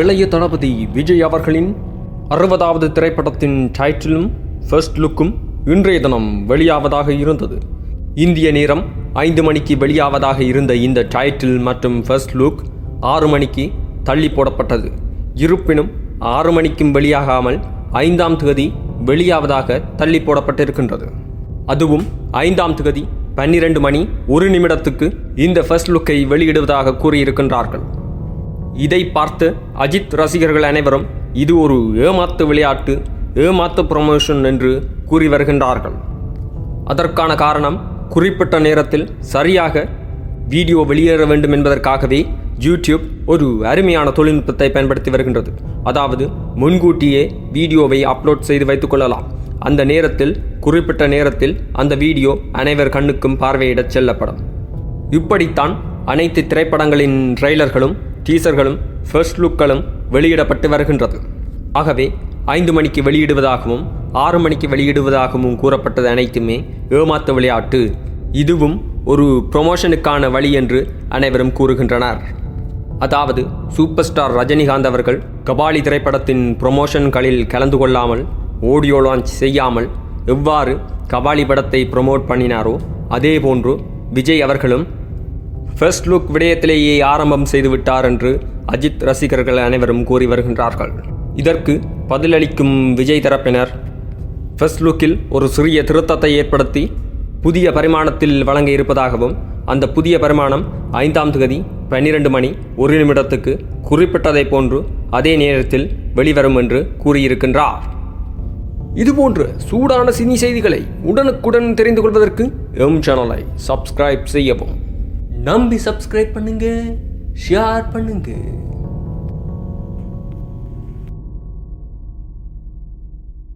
இளைய தளபதி விஜய் அவர்களின் அறுபதாவது திரைப்படத்தின் டைட்டிலும் ஃபர்ஸ்ட் லுக்கும் இன்றைய தினம் வெளியாவதாக இருந்தது. இந்திய நேரம் ஐந்து மணிக்கு வெளியாவதாக இருந்த இந்த டைட்டில் மற்றும் ஃபர்ஸ்ட் லுக் ஆறு மணிக்கு தள்ளி போடப்பட்டது. இருப்பினும் ஆறு மணிக்கும் வெளியாகாமல் ஐந்தாம் தேதி வெளியாவதாக தள்ளி போடப்பட்டிருக்கின்றது. அதுவும் ஐந்தாம் திகதி பன்னிரண்டு மணி ஒரு நிமிடத்துக்கு இந்த ஃபர்ஸ்ட் லுக்கை வெளியிடுவதாக கூறியிருக்கின்றார்கள். இதை பார்த்து அஜித் ரசிகர்கள் அனைவரும் இது ஒரு ஏமாத்து விளையாட்டு ஏமாத்து ப்ரமோஷன் என்று கூறி வருகின்றார்கள். அதற்கான காரணம் குறிப்பிட்ட நேரத்தில் சரியாக வீடியோ வெளியேற வேண்டும் என்பதற்காகவே யூடியூப் ஒரு அருமையான தொழில்நுட்பத்தை பயன்படுத்தி வருகின்றது. அதாவது முன்கூட்டியே வீடியோவை அப்லோட் செய்து வைத்துக் கொள்ளலாம். அந்த நேரத்தில் குறிப்பிட்ட நேரத்தில் அந்த வீடியோ அனைவர் கண்ணுக்கும் பார்வையிடச் செல்லப்படும். இப்படித்தான் அனைத்து திரைப்படங்களின் ட்ரெய்லர்களும் டீசர்களும் ஃபர்ஸ்ட் லுக்களும் வெளியிடப்பட்டு வருகின்றது. ஆகவே ஐந்து மணிக்கு வெளியிடுவதாகவும் ஆறு மணிக்கு வெளியிடுவதாகவும் கூறப்பட்டது அனைத்துமே ஏமாத்து விளையாட்டு. இதுவும் ஒரு ப்ரொமோஷனுக்கான வழி என்று அனைவரும் கூறுகின்றனர். அதாவது சூப்பர் ஸ்டார் ரஜினிகாந்த் அவர்கள் கபாலி திரைப்படத்தின் ப்ரொமோஷன்களில் கலந்து கொள்ளாமல் ஆடியோ லான்ச் செய்யாமல் எவ்வாறு கபாலி படத்தை ப்ரொமோட் பண்ணினாரோ அதே போன்று விஜய் அவர்களும் ஃபர்ஸ்ட் லுக் விடயத்திலேயே ஆரம்பம் செய்துவிட்டார் என்று அஜித் ரசிகர்கள் அனைவரும் கூறி வருகின்றார்கள். இதற்கு பதிலளிக்கும் விஜய் தரப்பினர் ஃபர்ஸ்ட் லுக்கில் ஒரு சிறிய திருத்தத்தை ஏற்படுத்தி புதிய பரிமாணத்தில் வழங்க இருப்பதாகவும் அந்த புதிய பரிமாணம் ஐந்தாம் தேதி பன்னிரண்டு மணி ஒரு நிமிடத்துக்கு குறிப்பிட்டதை போன்று அதே நேரத்தில் வெளிவரும் என்று கூறியிருக்கின்றார். இதுபோன்று சூடான சினி செய்திகளை உடனுக்குடன் தெரிந்து கொள்வதற்கு எம் சேனலை சப்ஸ்கிரைப் செய்யவும். நம்பி சப்ஸ்கிரைப் பண்ணுங்க ஷேர் பண்ணுங்க.